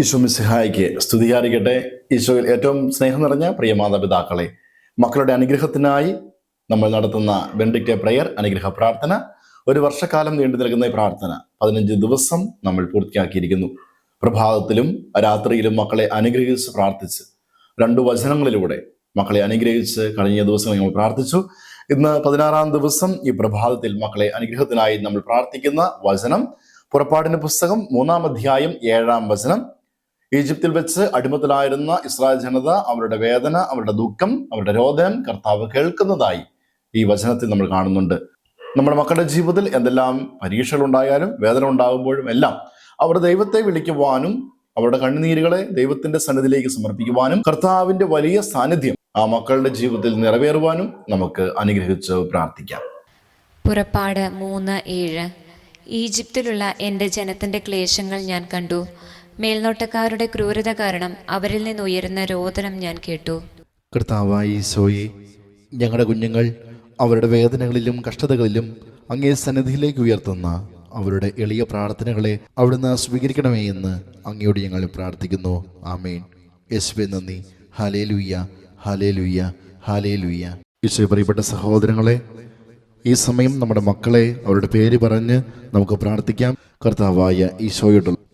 ഈശോ മിസിഹായിക്ക് സ്തുതിയായിരിക്കട്ടെ. ഈശോയിൽ ഏറ്റവും സ്നേഹം നിറഞ്ഞ പ്രിയ മാതാപിതാക്കളെ മക്കളുടെ അനുഗ്രഹത്തിനായി നമ്മൾ നടത്തുന്ന ബെൻഡിക്റ്റ് പ്രയർ അനുഗ്രഹ പ്രാർത്ഥന ഒരു വർഷക്കാലം നീണ്ടു നിൽക്കുന്ന പ്രാർത്ഥന പതിനഞ്ച് ദിവസം നമ്മൾ പൂർത്തിയാക്കിയിരിക്കുന്നു. പ്രഭാതത്തിലും രാത്രിയിലും മക്കളെ അനുഗ്രഹിച്ച് പ്രാർത്ഥിച്ച് രണ്ടു വചനങ്ങളിലൂടെ മക്കളെ അനുഗ്രഹിച്ച് കഴിഞ്ഞ ദിവസം നമ്മൾ പ്രാർത്ഥിച്ചു. ഇന്ന് പതിനാറാം ദിവസം ഈ പ്രഭാതത്തിൽ മക്കളെ അനുഗ്രഹത്തിനായി നമ്മൾ പ്രാർത്ഥിക്കുന്ന വചനം പുറപ്പാടിന്റെ പുസ്തകം മൂന്നാം അധ്യായം ഏഴാം വചനം. ഈജിപ്തിൽ വെച്ച് അടിമത്തിലായിരുന്ന ഇസ്രായേൽ ജനത അവരുടെ വേദന അവരുടെ ദുഃഖം അവരുടെ രോദനം കർത്താവ് കേൾക്കുന്നതായി ഈ വചനത്തിൽ നമ്മൾ കാണുന്നുണ്ട്. നമ്മുടെ മക്കളുടെ ജീവിതത്തിൽ എന്തെല്ലാം പരീക്ഷകൾ ഉണ്ടായാലും വേദന ഉണ്ടാകുമ്പോഴും എല്ലാം അവർ ദൈവത്തെ വിളിക്കുവാനും അവരുടെ കണ്ണുനീരുകളെ ദൈവത്തിന്റെ സന്നിധിയിലേക്ക് സമർപ്പിക്കുവാനും കർത്താവിന്റെ വലിയ സാന്നിധ്യം ആ മക്കളുടെ ജീവിതത്തിൽ നിറവേറുവാനും നമുക്ക് അനുഗ്രഹിച്ച് പ്രാർത്ഥിക്കാം. പുറപ്പാട് മൂന്ന് ഏഴ്. ഈജിപ്തിലുള്ള എന്റെ ജനത്തിന്റെ ക്ലേശങ്ങൾ ഞാൻ കണ്ടു. മേൽനോട്ടക്കാരുടെ ക്രൂരത കാരണം അവരിൽ നിന്ന് ഉയരുന്ന രോദനം ഞാൻ കേട്ടു. കർത്താവായി ഞങ്ങളുടെ കുഞ്ഞുങ്ങൾ അവരുടെ വേദനകളിലും കഷ്ടതകളിലും അങ്ങേ സന്നിധിയിലേക്ക് ഉയർത്തുന്ന അവരുടെ എളിയ പ്രാർത്ഥനകളെ അവിടുന്ന് സ്വീകരിക്കണമേ എന്ന് അങ്ങയോട് ഞങ്ങൾ പ്രാർത്ഥിക്കുന്നു. ആമേൻ. യേശുവെ നന്ദി. ഹാലേ ലുയ്യ ഹാലേ ലുയ്യ ഹാലേ ലുയ്യ യേശു പ്രിയപ്പെട്ട സഹോദരങ്ങളെ ഈ സമയം നമ്മുടെ മക്കളെ അവരുടെ പേര് പറഞ്ഞ് നമുക്ക് പ്രാർത്ഥിക്കാം. കർത്താവായ ഈശോയോടുള്ള